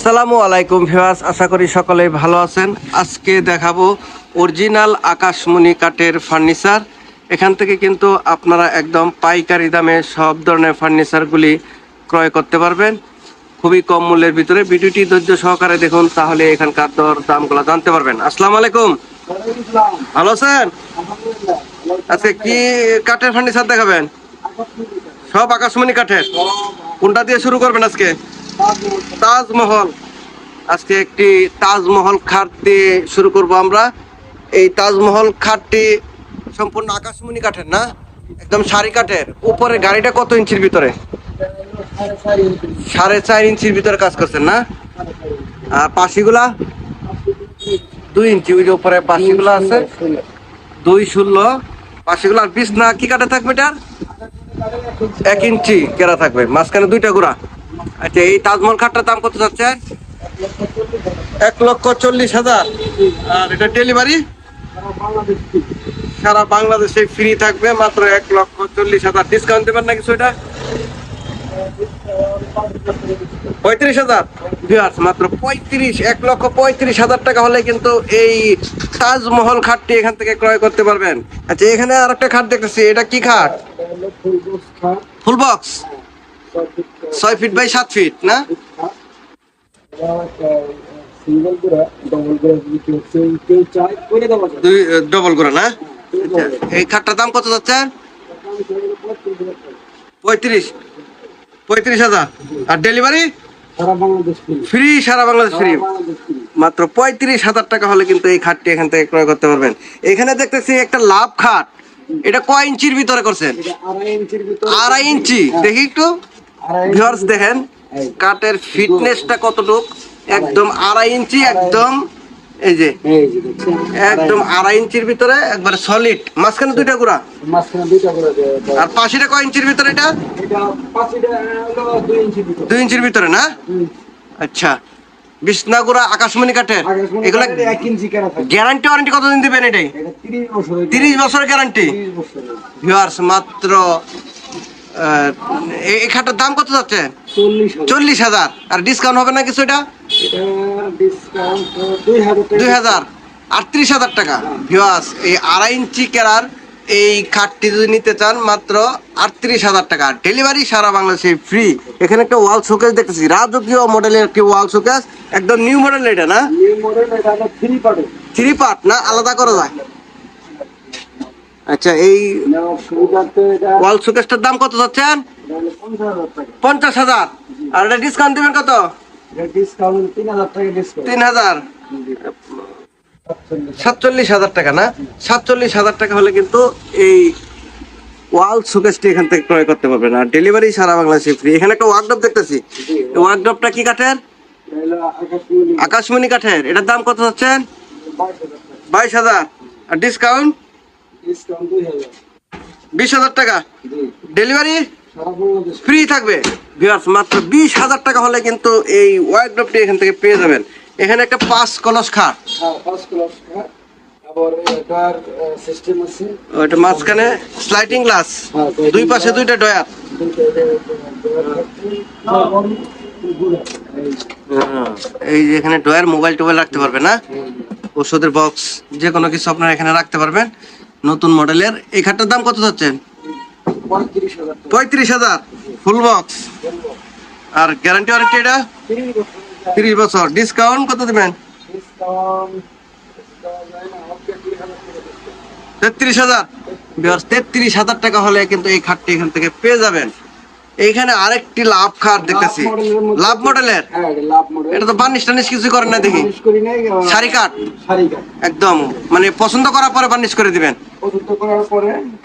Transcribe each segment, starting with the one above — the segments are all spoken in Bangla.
আসসালামু আলাইকুম ভিওয়াস আশা করি সকলে ভালো আছেন। আজকে দেখাবো অরিজিনাল আকাশমণি কাঠের ফার্নিচার। এখান থেকে কিন্তু আপনারা একদম পাইকারি দামে সব ধরনের ফার্নিচারগুলি ক্রয় করতে পারবেন। খুবই কম মূল্যের ভিতরে। ভিডিওটি ধৈর্য সহকারে দেখুন, তাহলে এখানকার দর দামগুলো জানতে পারবেন। আসসালামু আলাইকুম। ভালো আছেন? আজকে কি কাঠের ফার্নিচার দেখাবেন? সব আকাশমণি কাঠের? কোনটা দিয়ে শুরু করবেন আজকে? তাজমহল। আজকে একটি তাজমহল খাট দিয়ে শুরু করব আমরা। এই তাজমহল খাটটি সম্পূর্ণ আকাশমণি কাঠের না? একদম সারি কাঠের। উপরে গাড়িটা কত ইঞ্চির ভিতরে? সাড়ে চার ইঞ্চির ভিতরে কাজ করছেন না? আর পাশিগুলা? দুই ইঞ্চি, ওই যে উপরে পাশিগুলা আছে। দুই ষোলো। পাশিগুলো আর পিস না কি কাঠে থাকবে এটার? এক ইঞ্চি কেরা থাকবে? মাঝখানে দুইটা গোড়া আচ্ছা এই তাজমহল খাটটার দাম কত যাচ্ছে? এক লক্ষ চল্লিশ হাজার। আর এটা ডেলিভারি? সারা বাংলাদেশে ফ্রি থাকবে মাত্র এক লক্ষ চল্লিশ হাজার। ডিসকাউন্ট দেবেন না কিছু এটা পঁয়ত্রিশ হাজার। ভিউয়ার্স মাত্র পঁয়ত্রিশ এক লক্ষ পঁয়ত্রিশ হাজার টাকা হলে কিন্তু এই তাজমহল খাটটি এখান থেকে ক্রয় করতে পারবেন। আচ্ছা এখানে আর একটা খাট দেখতেছি এটা কি খাট? ফুল বক্স ছয় ফিট বাই সাত ফিট না? ডবল করে না? আচ্ছা, এই খাটটার দাম কত যাচ্ছে? পঁয়ত্রিশ। পঁয়ত্রিশ হাজার। আর ডেলিভারি ফ্রি সারা বাংলাদেশ ফ্রি মাত্র পঁয়ত্রিশ হাজার টাকা হলে কিন্তু এই খাটটি এখান থেকে ক্রয় করতে পারবেন। এখানে দেখতেছি একটা লাভ খাট। এটা কয় ইঞ্চির ভিতরে করছেন? আড়াই ইঞ্চি। দেখি একটু। ভিউয়ার্স দেখেন কাঠের ফিটনেসটা কতটুক? একদম আড়াই ইঞ্চি একদম এই যে একদম আড়াই। ইঞ্চির ভিতরে একবারে সলিড মাঝখানে দুইটা গুড়া। আর পাশেটা কয় ইঞ্চির ভিতরে এটা? দুই ইঞ্চির ভিতরে। না? আচ্ছা বিছনা গুড়া আকাশমণি কাঠের। এগুলা গ্যারান্টি ওয়ারেন্টি কতদিন দিবেন এটাই? তিরিশ বছরের গ্যারান্টি। ভিউয়ার্স মাত্র এই- খাটের দাম কত যাচ্ছে? চল্লিশ হাজার। আর ডিসকাউন্ট হবে না কিছু এটা? দুই হাজার। আটত্রিশ হাজার টাকা। ভিওয়াস এই আড়াই ইঞ্চি কেরার এই খাটটি যদি নিতে চান মাত্র আটত্রিশ হাজার টাকা। ডেলিভারি সারা বাংলাদেশে ফ্রি এখানে একটা ওয়াল শোকেস দেখতেছি। রাজকীয় মডেলের একটি ওয়াল শোকেস একদম নিউ মডেল এটা না? থ্রি পার্ট না? আলাদা করা যায়। আচ্ছা এই ওয়াল শোকেসটার দাম কত যাচ্ছেন পঞ্চাশ হাজার আর এটা ডিসকাউন্ট দিবেন কত? ডিসকাউন্ট তিন হাজার সাতচল্লিশ হাজার টাকা না? সাতচল্লিশ হাজার টাকা হলে কিন্তু এই ওয়াল শোকেসটি এখান থেকে ক্রয় করতে পারবেন। আর ডেলিভারি সারা বাংলাদেশে ফ্রি এখানে একটা ওয়ার্কডপ দেখতেছি। ওয়ার্কডপটা কি কাঠের? আকাশমণি। কাঠের। এটার দাম কত টাকা। বাইশ হাজার। আর ডিসকাউন্ট ডিসকাউন্ট দুই হাজার। বিশ হাজার টাকা? ডেলিভারি? ফ্রি থাকবে। ভিউয়ার্স মাত্র বিশ হাজার টাকা হলে কিন্তু এই ওয়ার্কডপটি এখান থেকে পেয়ে যাবেন। এখানে একটা পাঁচ কলস খাট। হ্যাঁ ক্লাস সিস্টেম আছে। মাঝখানে স্লাইডিং গ্লাস হ্যাঁ, দুই পাশে দুইটা ডয়ার। গুড়া। এই যে। এখানে ডয়ার মোবাইল টোবাইল রাখতে পারবে না? ওষুধের বক্স যে কোনো কিছু আপনারা এখানে রাখতে পারবেন। নতুন মডেলের। এই খাটটার দাম কত যাচ্ছেন পঁয়ত্রিশ হাজার। Full box. আর গ্যারান্টি ওয়ারেন্টি এটা? তিরিশ বছর। ডিসকাউন্ট কত দেবেন। তেত্রিশ হাজার। তেত্রিশ হাজার টাকা হলে কিন্তু এই খাটটি এখান থেকে পেয়ে যাবেন। এইখানে আরেকটি লাভ খাট দেখতেছি। লাভ মডেলের হ্যাঁ এটা তো বার্নিশ টার্নিশ কিছু করেন না দেখি। শাড়ি কাঠ একদম। মানে পছন্দ করার পরে বার্নিশ করে দিবেন।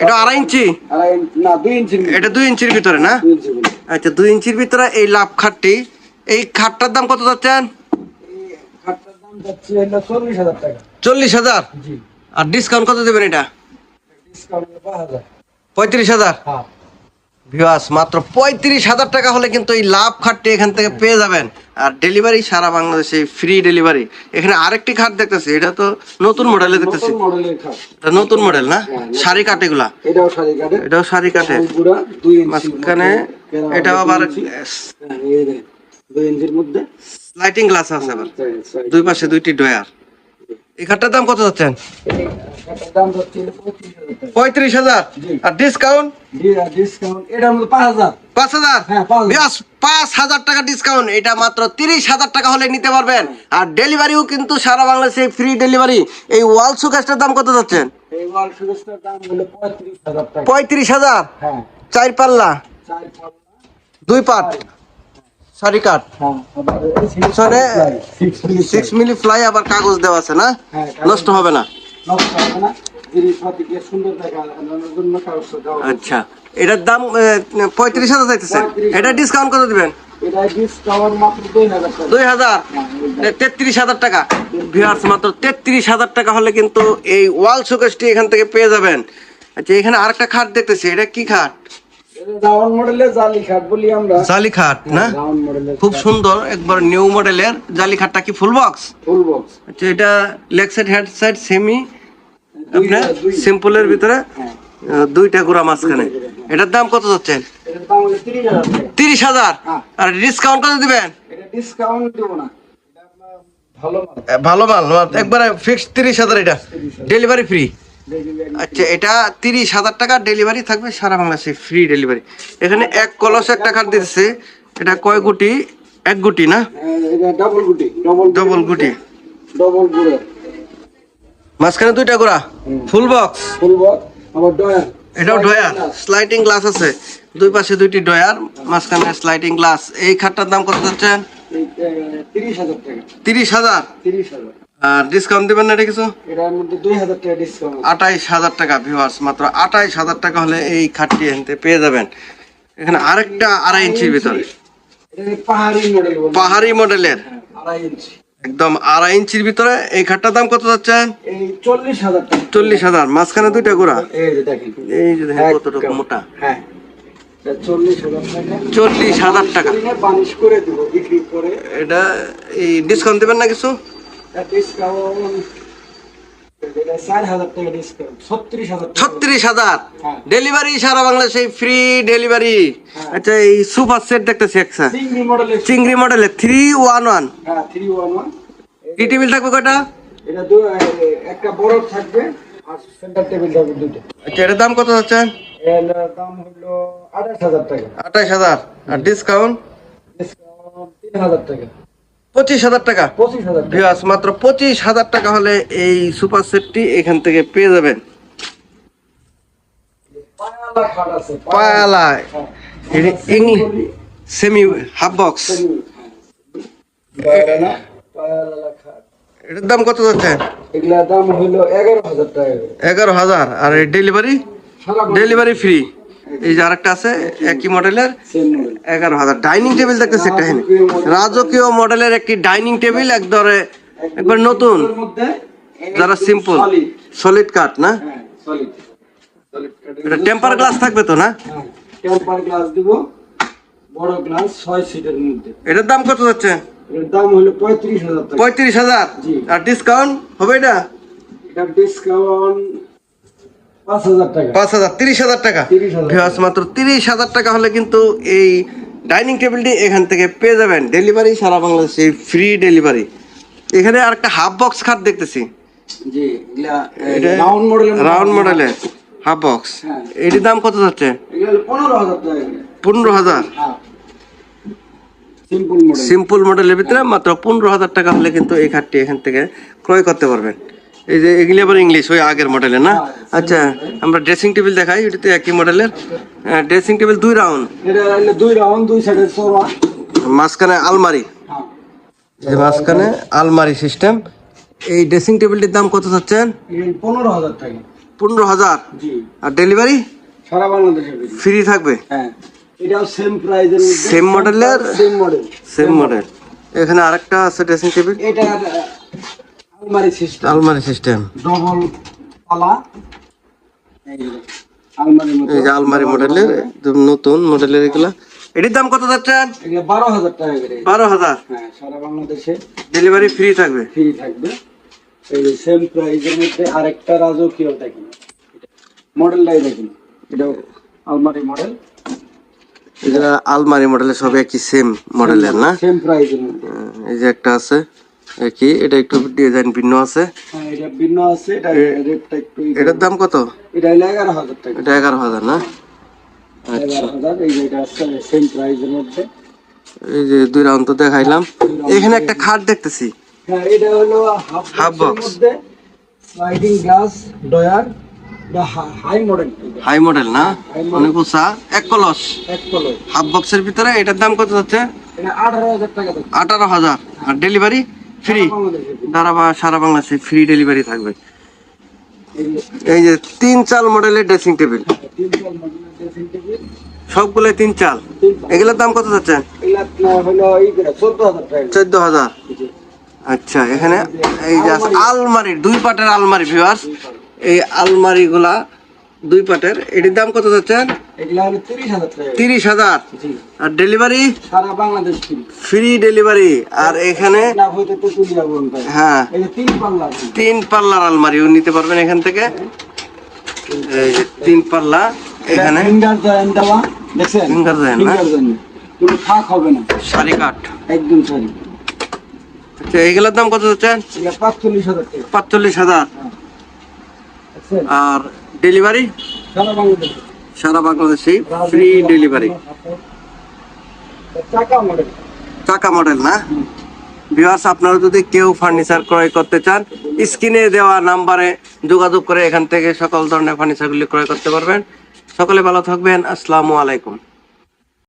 এটা আড়াই ইঞ্চি? এটা দুই ইঞ্চির ভিতরে না। আচ্ছা দুই ইঞ্চির ভিতরে এই লাভ খাটটি। এই খাটটার দাম কত যাচ্ছেন? চল্লিশ হাজার আর ডিসকাউন্ট কত দেবেন এটা? পঁয়ত্রিশ হাজার? হ্যাঁ। ভিওয়াস মাত্র পঁয়ত্রিশ হাজার টাকা হলে কিন্তু এই লাভ খাটটি এখান থেকে পেয়ে যাবেন। আর ডেলিভারি সারা বাংলাদেশে ফ্রি ডেলিভারি এখানে আরেকটি খাট দেখতেছি এটা তো নতুন মডেলে দেখতেছি। নতুন মডেল না? শাড়ি কাঠ এগুলা। এটাও শাড়ি ইঞ্চি মাঝখানে এটাও আবার। হ্যাঁ। দুই ইঞ্চির মধ্যে। লাইটিং গ্লাস আছে আবার। ছয়। দুই পাশে দুইটি ডয়ার এই খাটটার দাম কত যাচ্ছেন? পঁয়ত্রিশ হাজার। আর ডিসকাউন্ট পাঁচ হাজার। পাঁচ হাজার? হ্যাঁ, টাকা ডিসকাউন্ট এটা মাত্র তিরিশ হাজার টাকা হলে নিতে পারবেন। আর ডেলিভারিও কিন্তু সারা বাংলাদেশে ফ্রি ডেলিভারি এই ওয়াল সুকেশটার দাম কত যাচ্ছেন? পঁয়ত্রিশ হাজার হ্যাঁ। চার পাল্লা? দুই পাট? সারি six পিছনে মিলি সিক্স মিলি ফ্লাই আবার কাগজ দেওয়া আছে না? হ্যাঁ, নষ্ট হবে না। আচ্ছা এটার দাম পঁয়ত্রিশ হাজার চাইতেছে। এটা ডিসকাউন্ট কত দিবেন? দুই হাজার হ্যাঁ, তেত্রিশ হাজার টাকা। ভিউয়ার্স মাত্র তেত্রিশ হাজার টাকা হলে কিন্তু এই ওয়াল শোকেসটি এখান থেকে পেয়ে যাবেন। আচ্ছা এখানে আরেকটা খাট দেখতেছি। এটা কি খাট? জালি খাট না? খুব সুন্দর একবার নিউ মডেলের জালি খাটটা কি ফুল বক্স ফুল বক্স আচ্ছা এটা leg side head side semi আপনার সিম্পলের ভিতরে? হ্যাঁ। দুইটা গোড়া মাঝখানে। এটার দাম কত হলো তিরিশ হাজার হ্যাঁ। আর ডিসকাউন্ট কত দিবেন ডিসকাউন্ট দেবো না। ভালো মাল। ভালো মাল একবারে ফিক্সড তিরিশ হাজার এটা। ডেলিভারি ফ্রি আচ্ছা এটা তিরিশ হাজার টাকা ডেলিভারি থাকবে সারা বাংলাদেশে ফ্রি ডেলিভারি এখানে এক কলস একটা কাঠ দিতেছে এটা কয় গুটি? এক গুটি না? গুটি ডবল গুটি। ডবল গুড়ে মাঝখানে দুইটা গোড়া ফুল বক্স ফুল বক্স আবার ডয়ার এটাও ডয়ার স্লাইডিং গ্লাস আছে। দুই পাশে দুইটি ডয়ার মাঝখানে স্লাইডিং গ্লাস এই খাটটার দাম কত যাচ্ছেন তিরিশ হাজার টাকা। তিরিশ হাজার? তিরিশ হাজার। আর ডিসকাউন্ট দেবেন না এটা কিছু? এটার মধ্যে হাজার টাকা ডিসকাউন্ট আঠাইশ হাজার টাকা ভিউয়ার্স মাত্র আঠাইশ হাজার টাকা হলে এই খাটটি এনতে পেয়ে যাবেন। এখানে আরেকটা আড়াই ইঞ্চির ভিতরে। পাহাড়ি মডেল পাহাড়ি মডেলের হ্যাঁ, আড়াই ইঞ্চি। একদম আড়াই ইঞ্চির ভিতরে এই খাটটার দাম কত যাচ্ছেন চল্লিশ হাজার চল্লিশ হাজার মাঝখানে দুইটা গোড়া। এই যে দেখেন। কতটুকু মোটা। হ্যাঁ। চল্লিশ হাজার টাকা। এটা এই ডিসকাউন্ট দেবেন না কিছু? ডিসকাউন্ট হাজার হ্যাঁ। ডেলিভারি সারা বাংলাদেশে ফ্রি ডেলিভারি আচ্ছা এই সুপার সেট দেখতেছি একটা। চিংড়ি মডেলের থ্রি ওয়ান ওয়ান হ্যাঁ টি টেবিল থাকবে কয়টা? এটা একটা বড় থাকবে আর সেন্টার টেবিল থাকবে দুটো। আচ্ছা এটার দাম কত যাচ্ছেন এর দাম হলো আঠাশ হাজার টাকা। আঠাইশ হাজার। আর ডিসকাউন্ট ডিসকাউন্ট তিন হাজার টাকা। পঁচিশ হাজার টাকা। পঁচিশ ভিউয়ার্স মাত্র পঁচিশ হাজার টাকা হলে এই সুপার সেটটি এখান থেকে পেয়ে যাবেন। পায়ালা সেমি হাফ বক্স এটার দাম কত যাচ্ছে? দাম এগারো হাজার টাকা। এগারো হাজার আর ডেলিভারি ডেলিভারি ফ্রি এই যে আরেকটা আছে একই মডেলের এগারো হাজার। ডাইনিং টেবিল দেখতেছি একটা এখানে। রাজকীয় মডেলের একটি ডাইনিং টেবিল একদরে একবার নতুন। যারা সিম্পল সলিড কাঠ না? হ্যাঁ এটা টেম্পার গ্লাস থাকবে তো না? হ্যাঁ টেম্পার গ্লাস দিব। বড় গ্লাস ছয় সিটের মধ্যে। এটার দাম কত যাচ্ছে? এর দাম হলো পঁয়ত্রিশ হাজার টাকা। পঁয়ত্রিশ হাজার। আর ডিসকাউন্ট হবে এটা? এটা ডিসকাউন্ট পাঁচ হাজার তিরিশ হাজার টাকা? 30,000 ভিউয়ার্স মাত্র তিরিশ হাজার টাকা হলে কিন্তু এই ডাইনিং টেবিলটি এখান থেকে পেয়ে যাবেন। ডেলিভারি সারা বাংলাদেশে ফ্রি ডেলিভারি। এখানে আরেকটা হাফ বক্স খাট দেখতেছি। রাউন্ড মডেল রাউন্ড মডেলের হাফ বক্স। হ্যাঁ। এটির দাম কত যাচ্ছে? পনেরো হাজার হ্যাঁ। সিম্পল মডেল সিম্পল মডেলের ভিতরে মাত্র পনেরো হাজার টাকা হলে কিন্তু এই খাটটি এখান থেকে ক্রয় করতে পারবেন। এই যে এগুলি আবার ইংলিশ ওই আগের মডেলের না? আচ্ছা আমরা ড্রেসিং টেবিল দেখাই এটিতে একই মডেলের ড্রেসিং টেবিল দুই রাউন্ড দুই রাউন্ড দুই সাইডের সোফা মাঝখানে আলমারি। হ্যাঁ। যে মাঝখানে আলমারি সিস্টেম এই ড্রেসিং টেবিলটির দাম কত চাচ্ছেন? পনেরো হাজার টাকা। পনেরো হাজার? আর ডেলিভারি সারা বাংলাদেশের ভিতরে। ফ্রি থাকবে? হ্যাঁ। এটাও সেম প্রাইজের Same model-এর? সেম মডেল সেম মডেল এখানে আরেকটা আছে ড্রেসিং টেবিল এটা আলমারি সিস্টেম আলমারি সিস্টেম ডবল পালা। এই যে, আলমারি মডেলের একদম নতুন মডেলের এগুলা। এটির দাম কত যাচ্ছেন? বারো হাজার টাকা করে। বারো হাজার? হ্যাঁ সারা বাংলাদেশে। ডেলিভারি ফ্রি থাকবে? ফ্রি থাকবে। এই যে সেম প্রাইজের মধ্যে আরেকটা রাজকীয় দেখেন। মডেলটাই দেখেন। এটাও আলমারি মডেল এটা আলমারি মডেলের সব একই সেম মডেলের না? সেম প্রাইসের মধ্যে। এই যে একটা আছে। একই এটা একটু ডিজাইন ভিন্ন আছে। হ্যাঁ এটা ভিন্ন আছে এটা রেটটা একটু এটার দাম কত? এটা টাকা। না? আচ্ছা এগারো হাজার এই যে এটা আছে সেম প্রাইসের মধ্যে। এই যে দুই রাউন্ড তো দেখাইলাম। এখানে একটা খাট দেখতেছি। হ্যাঁ এটা হলো হাফ Half মধ্যে। Sliding glass drawer high model high model না। অনেক উঁচা এক কলস। এক হাফ বক্সের ভিতরে এটার দাম কত এটা আঠারো হাজার টাকা আঠারো হাজার। আর ডেলিভারি ফ্রি বা সারা বাংলাদেশে ফ্রি ডেলিভারি থাকবে। এই যে তিন চাল মডেলের ড্রেসিং টেবিল সবগুলো তিন চাল। এগুলোর দাম কত যাচ্ছে? চোদ্দ হাজার। আচ্ছা এখানে এই যে আছে আলমারির দুই পাটের আলমারি ভিউয়ার্স এই আলমারি গুলা দুই পাটের। এটির দাম কত যাচ্ছেন এগুলা হলো টাকা। জি। আর ডেলিভারি? সারা বাংলাদেশ ফ্রি ফ্রি ডেলিভারি আর এখানে? না হইতে তেতুলিয়া বলতে। হ্যাঁ। এই যে তিন পাল্লা তিন পাল্লার আলমারিও নিতে পারবেন এখান থেকে। এই যে তিন পাল্লা এখানে। ফিঙ্গার জয়েন দেওয়া দেখছেন? Finger joint, finger joint. কোনো ফাঁক হবে না। শাড়ি কাঠ। একদম সরি আচ্ছা এইগুলোর দাম কত যাচ্ছেন পাঁচচল্লিশ হাজার পাঁচচল্লিশ হাজার। আর ডেলিভারি? সারা বাংলাদেশ। সারা বাংলাদেশে ফ্রি ডেলিভারি চাকা মডেল না? ভিউয়ার্স আপনারা যদি কেউ ফার্নিচার ক্রয় করতে চান স্ক্রিনে দেওয়া নাম্বারে যোগাযোগ করে এখান থেকে সকল ধরনের ফার্নিচারগুলি ক্রয় করতে পারবেন। সকলে ভালো থাকবেন। আসসালামু আলাইকুম।